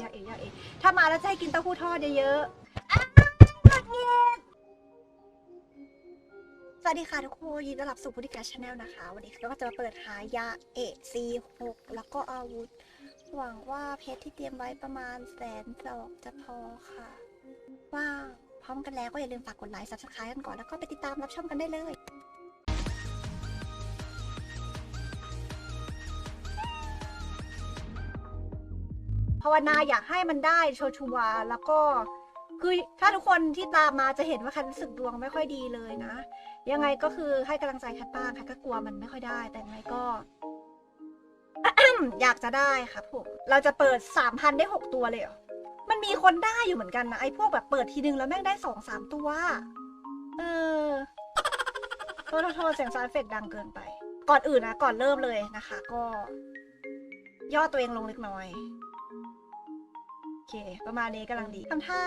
ยาเอ๋อย่าเอ๋ถ้ามาแล้วจะให้กินเต้าหู้ทอดเยอะๆอ้าวหงุดหงิดสวัสดีค่ะทุกคนยินดีต้อนรับสู่พุทธิกาชาแนลนะคะ วันนี้เราก็จะมาเปิดหายาเอะซีหกแล้วก็อาวุธ หวังว่าเพชรที่เตรียมไว้ประมาณแสนสองจะพอค่ะ ว่าพร้อมกันแล้วก็อย่าลืมฝากกดไลค์ subscribe กันก่อนแล้วก็ไปติดตามรับชมกันได้เลย ภาวนาอยากให้มันได้โชชัวร์แล้วก็คือถ้าทุกคนที่ตามมาจะเห็นว่าคันรู้สึกดวงไม่ค่อยดีเลยนะ ยังไงก็คือให้กำลังใจคัดบ้างคัดก็กลัวมันไม่ค่อยได้ แต่ยังไงก็อยากจะได้ครับผมเราจะเปิดสามพันได้หกตัวเลยเหรอมันมีคนได้อยู่เหมือนกันนะไอ้พวกแบบเปิดทีนึงแล้วแม่งได้สองสามตัว เออโทษโทษเสียงซาวด์เฟกดังเกินไป ก่อนอื่นนะก่อนเริ่มเลยนะคะ ก็ ย่อตัวเองลงเล็กน้อย อเค ประมาณนี้กำลังดีทำท่า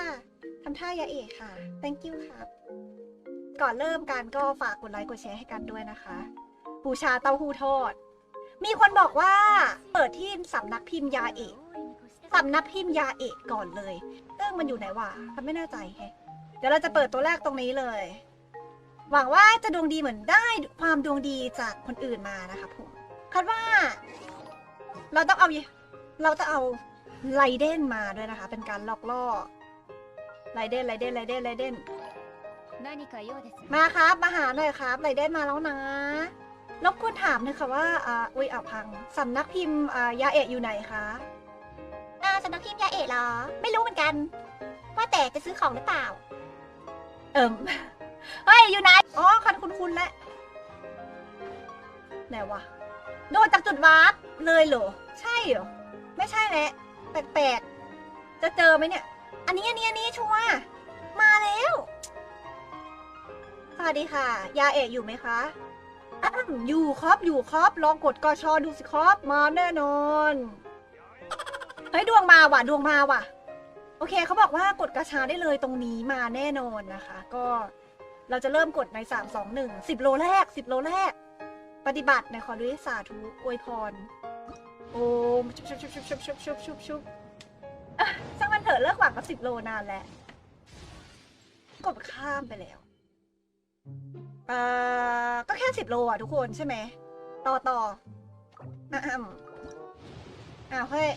ทำท่ายาเอกค่ะ thank you ครับ ก่อนเริ่มการก็ฝากกดไลค์กดแชร์ให้กันด้วยนะคะ บูชาเต้าหู้ทอด มีคนบอกว่าเปิดที่สำนักพิมพ์ยาเอกสำนักพิมพ์ยาเอกก่อนเลยเรื่องมันอยู่ไหนวะฉันไม่แน่ใจแฮะเดี๋ยวเราจะเปิดตัวแรกตรงนี้เลย หวังว่าจะดวงดีเหมือนได้ความดวงดีจากคนอื่นมานะคะผมคาดว่า เราต้องเอา เราต้องเอา ไลเดนมาด้วยนะคะ เป็นการหลอกล่อไลเดนไลเดนไลเดนไลเดนมาครับ มาหาหน่อยครับไลเดนมาแล้วนะรบกวนถามหนะค่ะว่าอุ้ยอะพังสำนักพิมพ์ยาเอะอยู่ไหนคะอ่าสำนักพิมพ์ยาเอะเหรอ ไม่รู้เหมือนกัน ว่าแต่จะซื้อของหรือเปล่า เอิ่มเฮ้ยอยู่ไหนอ๋อคันคุณคุณและไหนวะโดนจากจุดวาร์ปเลยเหรอ ใช่เหรอ ไม่ใช่แหละ แปลกๆ จะเจอไหมเนี่ย อันนี้อันนี้อันนี้ชัวร์มาแล้ว สวัสดีค่ะ ยาเอะอยู่ไหมคะอ้าวอยู่ครับอยู่ครับ ลองกดกชอดูสิครับ มาแน่นอน เฮ้ย ดวงมาว่ะ ดวงมาว่ะ โอเคเขาบอกว่ากดกระชาได้เลยตรงนี้มาแน่นอนนะคะ ก็เราจะเริ่มกดใน 3 2 1 10 โลแรก 10 โลแรก ปฏิบัติในขอด้วยสาธุอวยพร โอ้ชุบชุบชุบชุบชุบชุบชุบชุบชุบอะช่างมันเถอะเลิกหวังกับสิบโลนานแล้ว กดข้ามไปแล้วเอ่อก็แค่สิบโลอะทุกคนใช่ไหม ต่อต่ออะอะอ้าวเฮ้ย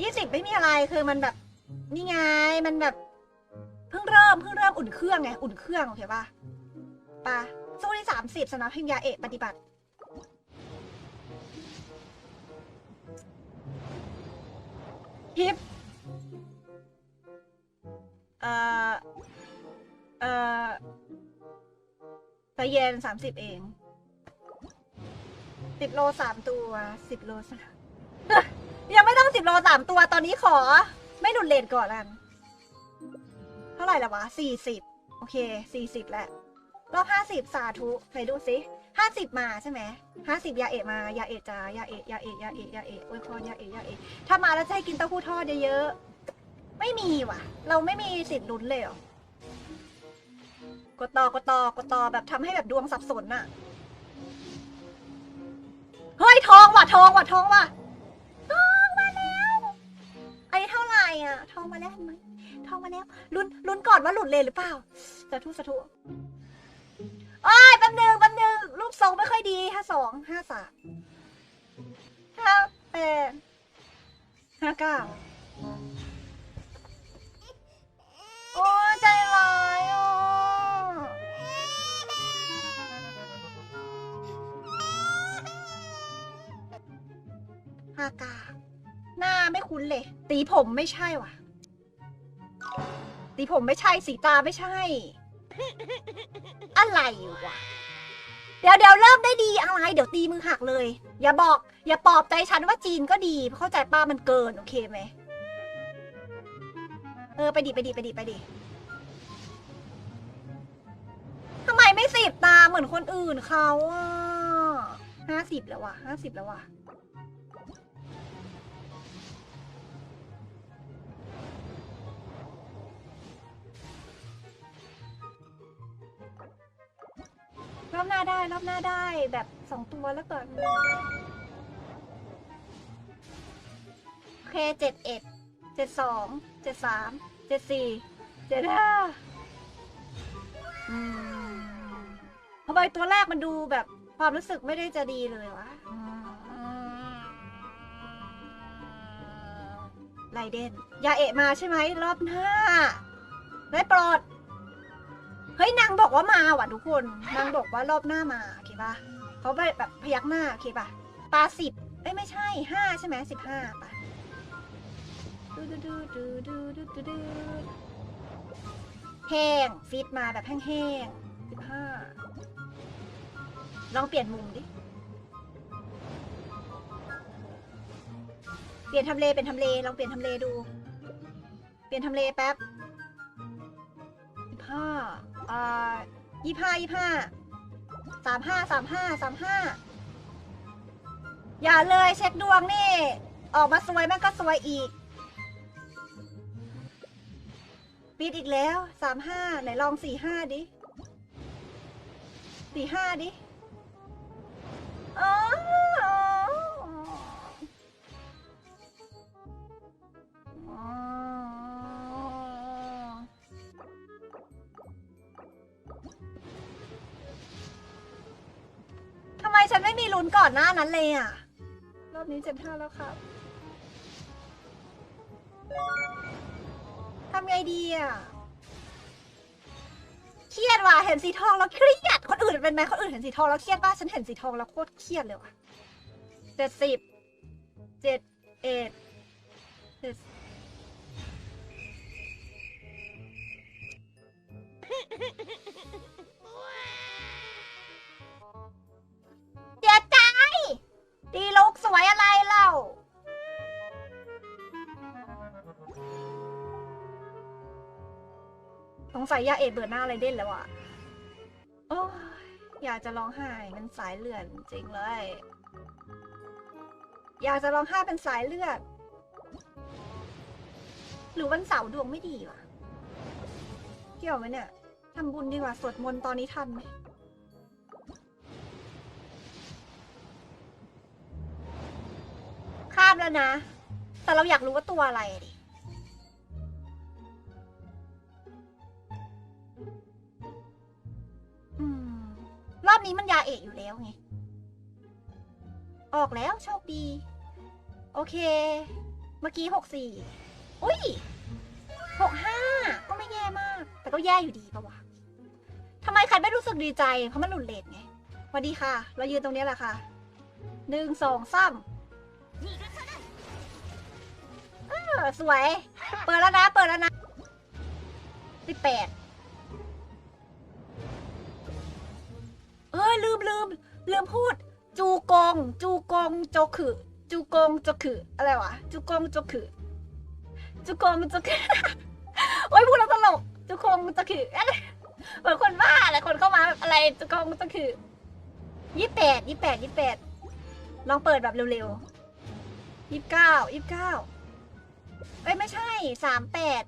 ยี่สิบไม่มีอะไรคือมันแบบ นี่ไงมันแบบ เพิ่งเริ่มเพิ่งเริ่มอุ่นเครื่องไง อุ่นเครื่องโอเคป่ะปะสู้ที่สามสิบสำนักพิมยาเอกปฏิบัติ ฮิปเอ่อ เอ่อใจเย็นสามสิบเอง สิบโลสามตัว สิบโลสามยังไม่ต้องสิบโลสามตัว ตอนนี้ขอ ไม่หลุดเลนก่อนอัน เท่าไหร่ละวะสี่สิบ โอเค สี่สิบแหล้วรอบห้าสิบสาธุไหนดูสิ ห้าสิบมาใช่ไหมห้าสิบยาเอะมายาเอะจ้ายาเอะยาเอะยาเอะยาเอะอวยพรยาเอะยาเอะถ้ามาแล้วจะให้กินเต้าหู้ทอดเยอะๆไม่มีว่ะ เราไม่มีสิทธิ์ลุ้นเลยหรอกดต่อกดต่อกดต่อแบบทำให้แบบดวงสับสนอะเฮ้ยทองว่ะทองว่ะทองว่ะทองมาแล้วอันนี้เท่าไหร่อะ ทองมาแล้วเห็นไหมทองมาแล้วลุ้นลุ้นก่อนว่าหลุดเลยหรือเปล่าสาธุสาธุโอ้ยแป๊บหนึงแป๊บหนึง รูปทรงไม่ค่อยดีห้าสองห้าสามห้าแปดห้าเก้าโอ้ใจร้ายอะห้าเก้าหน้าไม่คุ้นเลย ตีผมไม่ใช่ว่ะ ตีผมไม่ใช่ สีตาไม่ใช่ อะไรวะ เดี๋ยวเดี๋ยวเริ่มได้ดีอะไร เดี๋ยวตีมือหักเลย อย่าบอก อย่าปลอบใจฉันว่าจีนก็ดี เข้าใจป้ามันเกิน โอเคไหมเออ ไปดิไปดิไปดิไปดิทำไมไม่สิบตาเหมือนคนอื่นเขาอะห้าสิบแล้วว่ะห้าสิบแล้วว่ะ รอบหน้าได้รอบหน้าได้แบบสองตัวแล้วก่อนเคเจ็ดเอ็ดเจ็ดสองเจ็ดสามเจ็ดสี่เจ็ดห้าอืมทำไมตัวแรกมันดูแบบความรู้สึกไม่ได้จะดีเลยวะไรเดนยาเอะมาใช่ไหมรอบหน้าได้โปรด เฮ้ยนางบอกว่ามาว่ะทุกคนนางบอกว่ารอบหน้ามาโอเคปะเขาแบบพยักหน้าโอเคปะปลาสิบเอ้ยไม่ใช่ห้าใช่ไหมสิบห้าปะดูดูดูดูดูดูดูดูแห้งฟิตมาแบบแห้งๆสิบห้าลองเปลี่ยนมุมดิ เปลี่ยนทำเลเป็นทำเลลองเปลี่ยนทำเลดู เปลี่ยนทำเลแป๊บยี่ห้า อ่ายี่ห้ายี่ห้าสามห้าสามห้าสามห้าอย่าเลยเช็คดวงนี่ ออกมาสวยแม่งก็สวยอีก ปิดอีกแล้วสามห้าไหนลองสี่ห้าดิสี่ห้าดิอ๋อ ฉันไม่มีลุ้นก่อนหน้านั้นเลยอะ รอบนี้เจ็ดห้าแล้วครับทำไงดีอะ เครียดว่ะ เห็นสีทองแล้วเครียด คนอื่นเป็นไหมคนอื่นเห็นสีทองแล้วเครียดป่ะ ฉันเห็นสีทองแล้วโคตรเครียดเลยว่ะเจ็ดสิบ เจ็ดเอ็ดเจ็ด สงสัยยาเอดเบิดหน้าอะไรเด่นแล้วอะโอ้ยอยากจะร้องไห้มันสายเลือดจริงเลย อยากจะร้องไห้เป็นสายเลือด หรือวันเสาร์ดวงไม่ดีวะเกี่ยวไหมเนี่ยทำบุญดีกว่าสวดมนต์ตอนนี้ทันไหมข้ามแล้วนะ แต่เราอยากรู้ว่าตัวอะไรดิ รอบนี้มันยาเอกอยู่แล้วไง ออกแล้วโชคดี โอเค เมื่อกี้หกสี่อุ้ยหกห้าก็ไม่แย่มาก แต่ก็แย่อยู่ดีปะวะทำไมใครไม่รู้สึกดีใจ เพราะมันหลุดเลทไงสวัสดีค่ะ เรายืนตรงนี้แหละค่ะหนึ่งสองสามเออสวย เปิดแล้วนะ เปิดแล้วนะสิบแปด อ้ยลืมลืมลืมพูด จูกง จูกงโจคือจูกงโจคืออะไรวะจูกงโจคือจูกงโจคือโอ้ยพูดแล้วตลกจูกงโจคืออะไรเหมือนคนบ้าอะไรคนเข้ามาอะไรจูกงโจคือยี่แปดยี่แปดยี่แปดลองเปิดแบบเร็วๆยี่เก้ายี่เก้าเอ้ยไม่ใช่สามแปด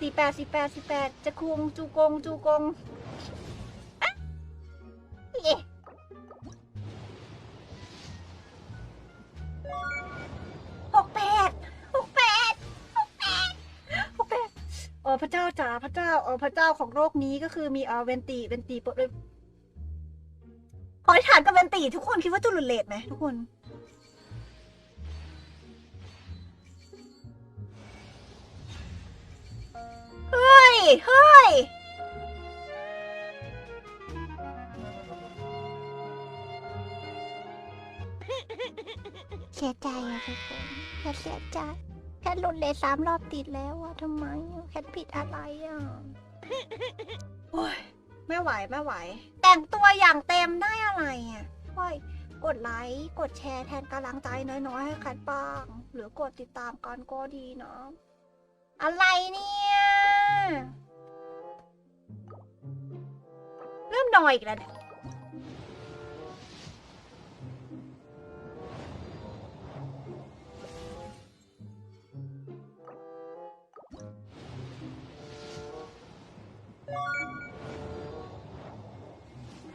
สี่แปดสี่แปดสี่แปดจะคุงจูกงจูกงอะเย่หกแปดหกแปดหกแปดหกแปดโอ้พระเจ้าจ๋าพระเจ้าโอ้พระเจ้าของโลกนี้ก็คือมีเออเวนตีเวนตีปลดเลยขออธิษฐานกับเวนตีทุกคนคิดว่าจุลุเลตไหมทุกคน เฮ้ยเฮ้ย เสียใจอะทุกคนแค่เสียใจ แค่หลุดเลยสามรอบติดแล้วอะทำไมอะแค่ผิดอะไรอะโอ้ยไม่ไหวไม่ไหว แต่งตัวอย่างเต็มได้อะไรอะช่วยกดไลค์ กดแชร์แทนกำลังใจน้อยๆให้แคทบ้าง หรือกดติดตามกันก็ดีเนาะอะไรเนี่ย เริ่มนอยอีกแล้วเนี่ย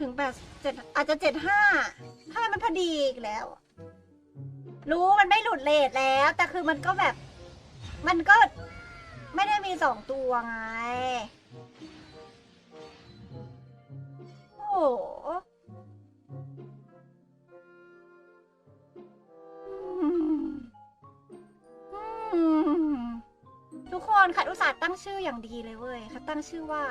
ถึงแบบเจ็ดอาจจะเจ็ดห้าถ้ามันพอดีอีกแล้ว รู้มันไม่หลุดเลทแล้ว แต่คือมันก็แบบ มันก็ ไม่ได้มีสองตัวไง โอ้โหอืมอืมทุกคนค่ะอุตส่าห์ตั้งชื่ออย่างดีเลยเว้ยเขาตั้งชื่อว่า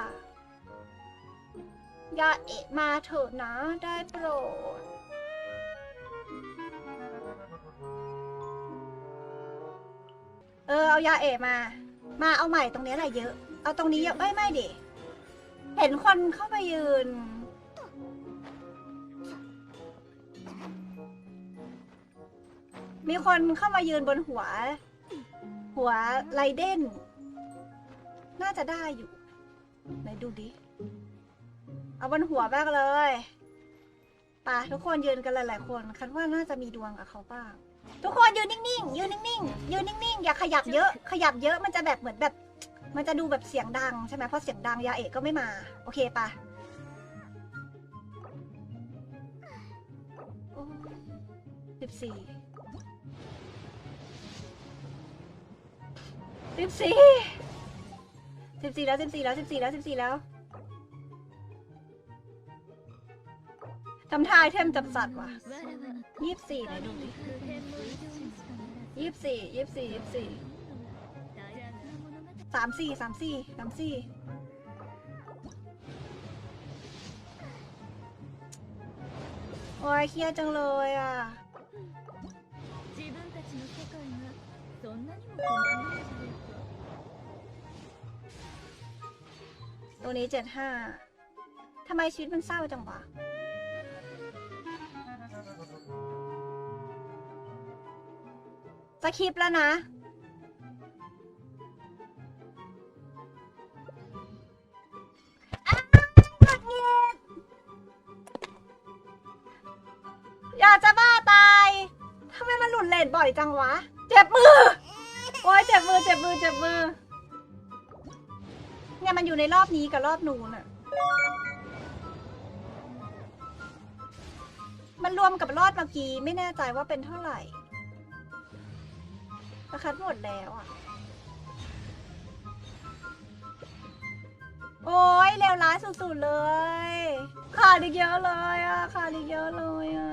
ยาเอะมาเถอะนะ ได้โปรด เออ เอายาเอะมา มาเอาใหม่ตรงนี้แหละเยอะ เอาตรงนี้เยอะไม่ไม่ดิ เห็นคนเข้าไปยืน มีคนเข้ามายืนบนหัว หัวไรเดนน่าจะได้อยู่ ไหนดูดิ เอาบนหัวบ้างเลยป่ะทุกคนยืนกันหลายๆคนคันว่าน่าจะมีดวงกับเขาบ้าง ทุกคนยืนนิ่งๆยืนนิ่งๆยืนนิ่งๆอย่าขยับเยอะ ขยับเยอะมันจะแบบเหมือนแบบ มันจะดูแบบเสียงดังใช่ไหมเพราะเสียงดังยาเอกก็ไม่มา โอเคปะสิบสี่สิบสี่สิบสี่แล้วสิบสี่แล้วสิบสี่แล้วสิบสี่แล้ว ทำท่าไอเทมจับสัตว์ว่ะยี่สิบสี่ไหนดูดิยี่สิบสี่ยี่สิบสี่ยี่สิบสี่สามสี่สามสี่สามสี่โอ้ยเครียดจังเลยอะตัวนี้เจ็ดห้าทำไมชีวิตมันเศร้าจังวะ สคริปแล้วนะอ้าวหงุดหงิดอยากจะบ้าตายทำไมมันหลุดเลนบ่อยจังวะ เจ็บมือ โอ้ยเจ็บมือ เจ็บมือ เจ็บมือ เนี่ยมันอยู่ในรอบนี้กับรอบนู้นอะมันรวมกับรอบเมื่อกี้ไม่แน่ใจว่าเป็นเท่าไหร่ ราคาหมดแล้วอะโอ้ยเลวร้ายสุดๆเลย ขาดอีกเยอะเลยอะขาดอีกเยอะเลยอะ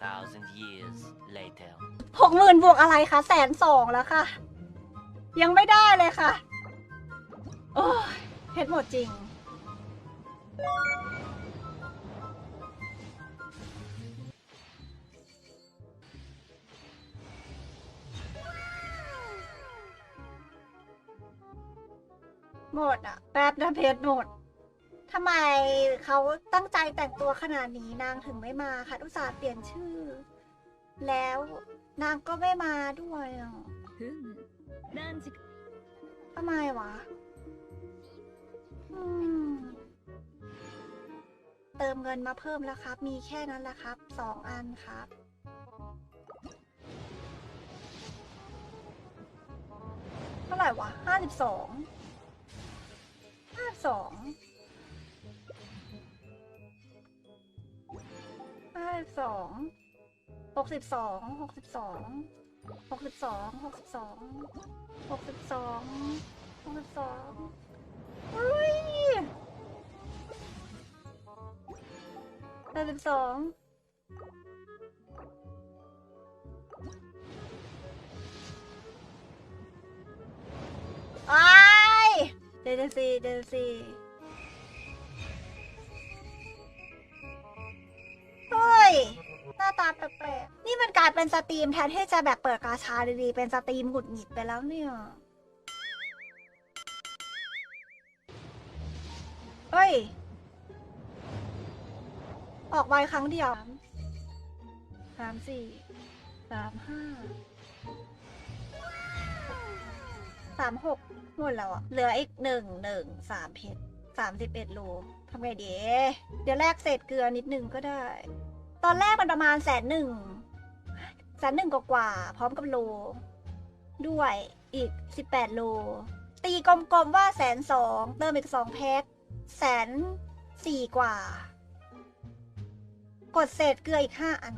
2,000 years later. หกหมื่นบวกอะไรคะแสนสองแล้วค่ะ ยังไม่ได้เลยค่ะ โอ้ยเพชรหมดจริง มดอะแป๊บนะเพชรหมดทำไมเขาตั้งใจแต่งตัวขนาดนี้นางถึงไม่มาคะอุตส่าห์เปลี่ยนชื่อ แล้วนางก็ไม่มาด้วยอะทำไมวะเติมเงินมาเพิ่มแล้วครับ มีแค่นั้นแหละครับ สองอันครับ เท่าไหร่วะห้าสิบสอง สองห้าสองหกสิบสองหกสิบสองหกสิบสองหกสิบสองหกสิบสองหกสิบสองเฮ้ยแปดสิบสองอ้า ดนซีเดนซีเฮ้ย หน้าตาแปลกๆ นี่มันกลายเป็นสตรีมแทนที่จะแบบเปิดกาชาดีๆ เป็นสตรีมหงุดหงิดไปแล้วเนี่ย เฮ้ย ออกใบครั้งเดียวสามสี่สามห้า สามหกหมดแล้วอะเหลืออีกหนึ่งหนึ่งสามเพชรสามสิบเอ็ดโลทำไงดี เดี๋ยวแลกเศษเกลือนิดนึงก็ได้ ตอนแรกมันประมาณแสนหนึ่งแสนหนึ่งกว่าๆพร้อมกับโล ด้วยอีกสิบแปดโล ตีกลมๆว่าแสนสองเติมอีกสองแพ็คแสนสี่กว่า กดเศษเกลืออีกห้าอัน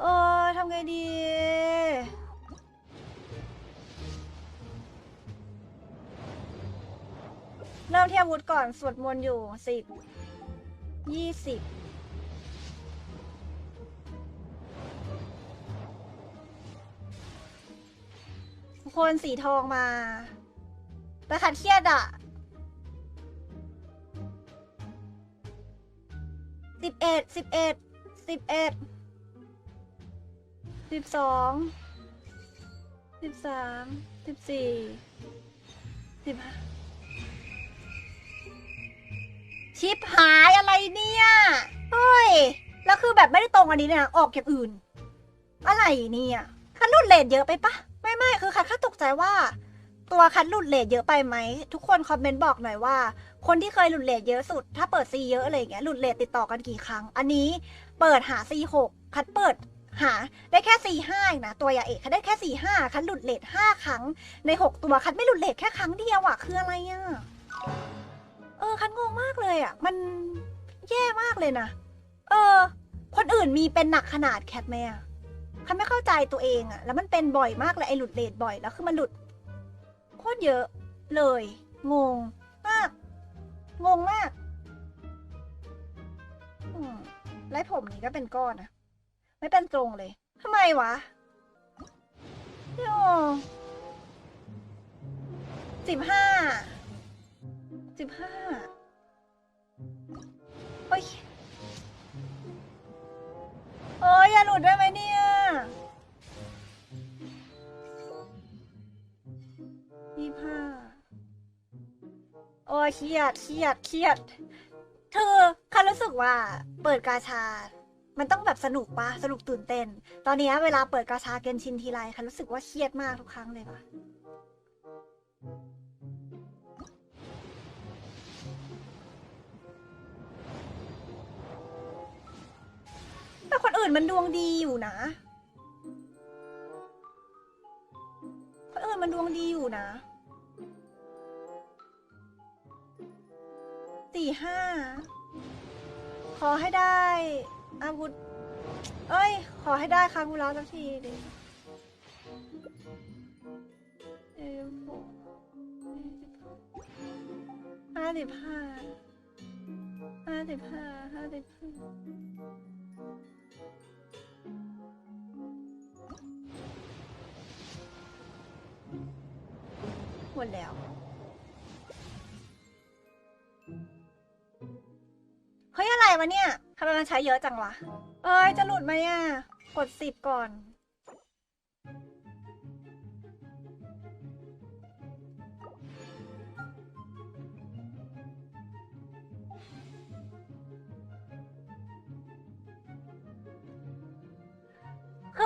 เออทำไงดี เริ่มที่อาวุธก่อน สวดมนต์อยู่สิบยี่สิบทุกคนสีทองมาแต่ขัดเครียดอะสิบเอ็ดสิบเอ็ดสิบเอ็ดสิบสองสิบสามสิบสี่สิบห้า ชิปหายอะไรเนี่ยเฮ้ย แล้วคือแบบไม่ได้ตรงอันนี้เนยนะออกอย่างอื่น อะไรเนี่ยคันหลุดเลทเยอะไปปะไม่ไม่คือคันแค่ตกใจว่า ตัวคันหลุดเลทเยอะไปไหม ทุกคนคอมเมนต์บอกหน่อยว่า คนที่เคยหลุดเลทเยอะสุด ถ้าเปิดซีเยอะอะไรอย่างเงี้ยหลุดเลทติดต่อกันกี่ครั้ง อันนี้เปิดหาซีหกคัดเปิดหาได้แค่ซีห้าเองนะ ตัวยาเอกคัดได้แค่ซีห้าคัดหลุดเลทห้าครั้ง ในหกตัวคัดไม่หลุดเลทแค่ครั้งเดียวอะคืออะไรอะ เออ คัดงงมากเลยอะมันแย่มากเลยนะ เออ คนอื่นมีเป็นหนักขนาดแคทไหมอะคันไม่เข้าใจตัวเองอะแล้วมันเป็นบ่อยมากเลยไอ้หลุดเลทบ่อย แล้วคือมันหลุดโคตรเยอะเลย งงมาก งงมากอไล่ผมนี้ก็เป็นก้อนนะ ไม่เป็นตรงเลยทำไมวะโย่สิบห้า สิบห้าโอ้ยโอ้ยอย่าหลุดได้ไหมเนี่ย ยี่ห้าโอ้ยเครียดเครียดเครียดคือคันรู้สึกว่าเปิดกาชา มันต้องแบบสนุกปะสนุกตื่นเต้น ตอนนี้เวลาเปิดกาชาเกนชินทีไรคันรู้สึกว่าเครียดมากทุกครั้งเลยปะ แต่คนอื่นมันดวงดีอยู่นะ คนอื่นมันดวงดีอยู่นะสี่ห้าขอให้ได้อาวุธ เอ้ย ขอให้ได้คากุระสักทีดิเอ็มหกห้าสิบห้าห้าสิบห้าห้าสิบห้า หมดแล้ว เฮ้ย อะไรวะเนี่ยทำไมมันใช้เยอะจังวะ เอ้ย จะหลุดไหมอะ กดสิบก่อน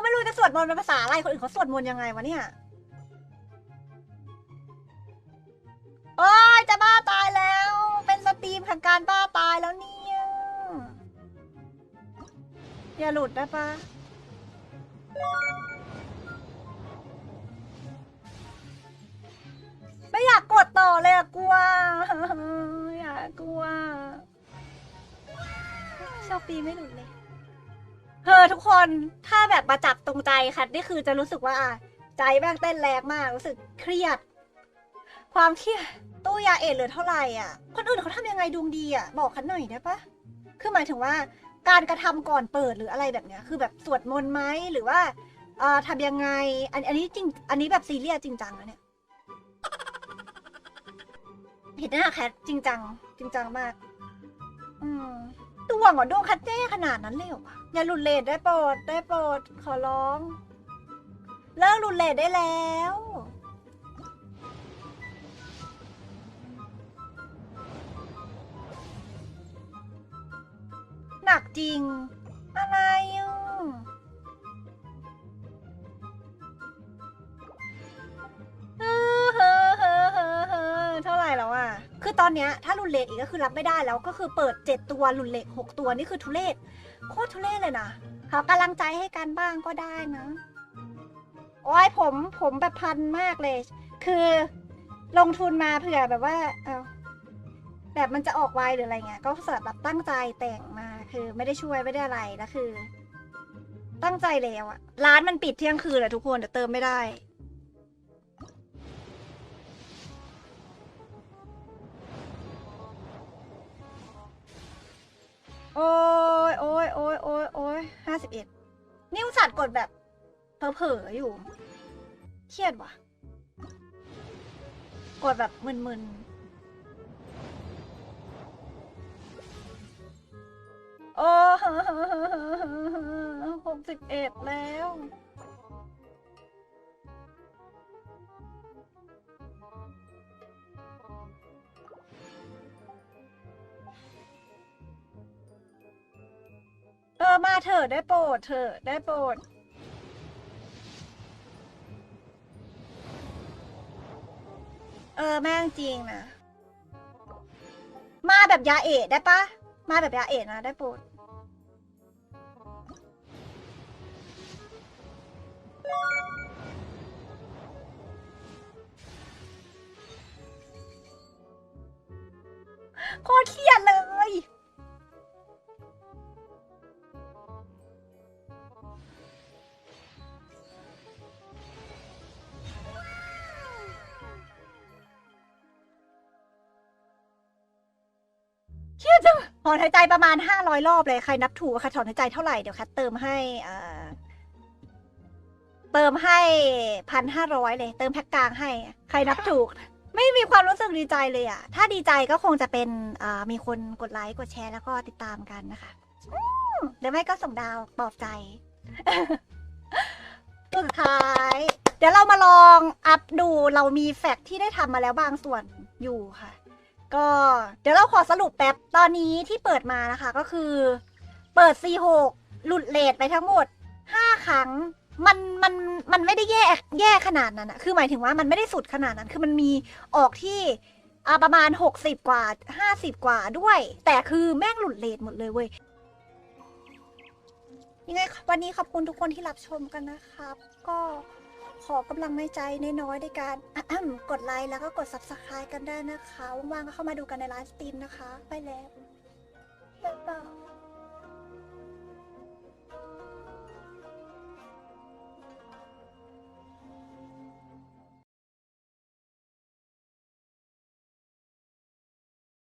ไม่รู้จะสวดมนต์เป็นภาษาอะไร คนอื่นเขาสวดมนต์ยังไงวะเนี่ยโอ้ยจะบ้าตายแล้ว เป็นสตรีมแห่งการบ้าตายแล้วเนี่ยอย่าหลุดได้ปะไม่อยากกดต่อเลยอะกลัว อยากกลัวโชคดีไม่หลุดเลย เธอทุกคนถ้าแบบมาจับตรงใจค่ะนี่คือจะรู้สึกว่าใจแม่งเต้นแรงมากรู้สึกเครียด ความเครียดตู้ยาเอดเหลือเท่าไหร่อะ คนอื่นเขาทำยังไงดวงดีอะ บอกคันหน่อยได้ปะคือหมายถึงว่าการกระทำก่อนเปิดหรืออะไรแบบเนี้ย คือแบบสวดมนต์ไหมหรือว่าเอ่อทำยังไง อันอันนี้จริง อันนี้แบบซีเรียสจริงจังนะเนี่ยเห็นหน้าแคทจริงจัง จริงจังมาก อืมดวงเหรอดวงคัดแจ้ขนาดนั้นเลยเหรอ อย่าหลุดเลทได้โปรดได้โปรดขอร้อง เลิกหลุดเลทได้แล้ว หนักจริง คือตอนเนี้ยถ้ารุนเลทอีกก็คือรับไม่ได้แล้วก็คือเปิดเจ็ดตัวรุนเลทหกตัวนี่คือทุเรศโคตรทุเรศเลยนะขอกำลังใจให้กันบ้างก็ได้นะโอ้ยผมผมแบบพันมากเลย คือลงทุนมาเผื่อแบบว่าเอาแบบมันจะออกไวหรืออะไรเงี้ย ก็เสิร์ฟแบบตั้งใจแต่งมาคือไม่ได้ช่วยไม่ได้อะไรแล้วคือ ตั้งใจแล้วอะร้านมันปิดเที่ยงคืนแหละทุกคนแต่เติมไม่ได้ โอ้ยโอ้ยโอ้ยโอ้ยโอ้ยห้าสิบเอ็ดนิ้วสัตว์กดแบบเผลอๆอยู่ เครียดว่ะ กดแบบมึนๆ โอ้หกสิบเอ็ดแล้ว ออมาเถอะได้โปรดเถอะได้โปรดเออแม่งจริงนะมาแบบยาเอะได้ปะมาแบบยาเอะนะได้โปรดโคตรเครียดเลย ถอนหายใจประมาณห้าร้อยรอบเลยใครนับถูกค่ะถอนหายใจเท่าไหร่เดี๋ยวคัดเติมให้อ่าเติมให้พันห้าร้อยเลย เติมแพ็กกลางให้ ใครนับถูก ไม่มีความรู้สึกดีใจเลยอะถ้าดีใจก็คงจะเป็นอ่ามีคนกดไลค์กดแชร์แล้วก็ติดตามกันนะคะหรือไม่ก็ส่งดาวปลอบใจสุดท้าย เดี๋ยวเรามาลองอัพดูเรามีแฟกต์ที่ได้ทำมาแล้วบางส่วนอยู่ค่ะ ก็เดี๋ยวเราขอสรุปแป๊บ ตอนนี้ที่เปิดมานะคะก็คือ เปิด C6 หลุดเลทไปทั้งหมด 5 ครั้ง มันมันมันไม่ได้แย่แย่ขนาดนั้นอะคือหมายถึงว่ามันไม่ได้สุดขนาดนั้น คือมันมีออกที่อ่าประมาณ 60 กว่า 50 กว่าด้วย แต่คือแม่งหลุดเลทหมดเลยเว้ย ยังไงวันนี้ขอบคุณทุกคนที่รับชมกันนะครับ ก็ ขอกำลังในใจน้อยๆในการกดไลค์แล้วก็กด subscribe กันได้นะคะ ว่างๆก็เข้ามาดูกันในไลฟ์สตรีมนะคะ ไปแล้วบ๊ายบาย